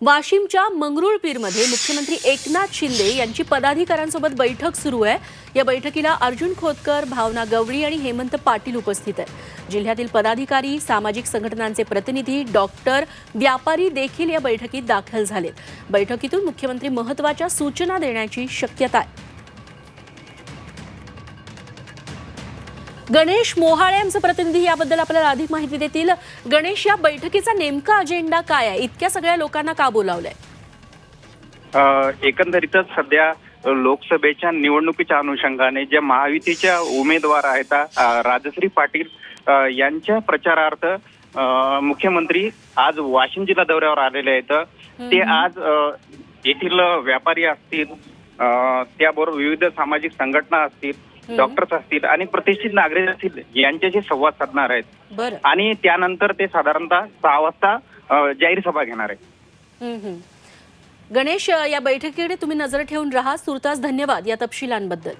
वाशिमच्या मंगरुळपीरमध्ये मुख्यमंत्री एकनाथ शिंदे यांची पदाधिकाऱ्यांसोबत बैठक सुरू आहे. या बैठकीला अर्जुन खोतकर भावना गवळी आणि हेमंत पाटील उपस्थित आहेत. जिल्ह्यातील पदाधिकारी सामाजिक संघटनांचे प्रतिनिधी डॉक्टर व्यापारी देखील या बैठकीत दाखल झालेत. बैठकीतून मुख्यमंत्री महत्त्वाच्या सूचना देण्याची शक्यता आहे. गणेश मोहाळे आमचे प्रतिनिधी याबद्दल आपल्याला अधिक माहिती देतील. गणेश या बैठकीचा नेमका अजेंडा काय आहे? इतक्या सगळ्या लोकांना का बोलावलंय? एकंदरीतच सध्या लोकसभेच्या निवडणुकीच्या अनुषंगाने ज्या महायुतीच्या उमेदवार आहेत राजश्री पाटील यांच्या प्रचारार्थ मुख्यमंत्री आज वाशिम जिल्हा दौऱ्यावर आलेले आहेत. ते आज येथील व्यापारी असतील त्याबरोबर विविध सामाजिक संघटना असतील डॉक्टर्स असतील आणि प्रतिष्ठित नागरिक असतील यांच्याशी संवाद साधणार आहेत. आणि त्यानंतर ते साधारणतः सहा वाजता जाहीर सभा घेणार आहेत. गणेश या बैठकीकडे तुम्ही नजर ठेवून राहा. सुरतास धन्यवाद या तपशिलांबद्दल.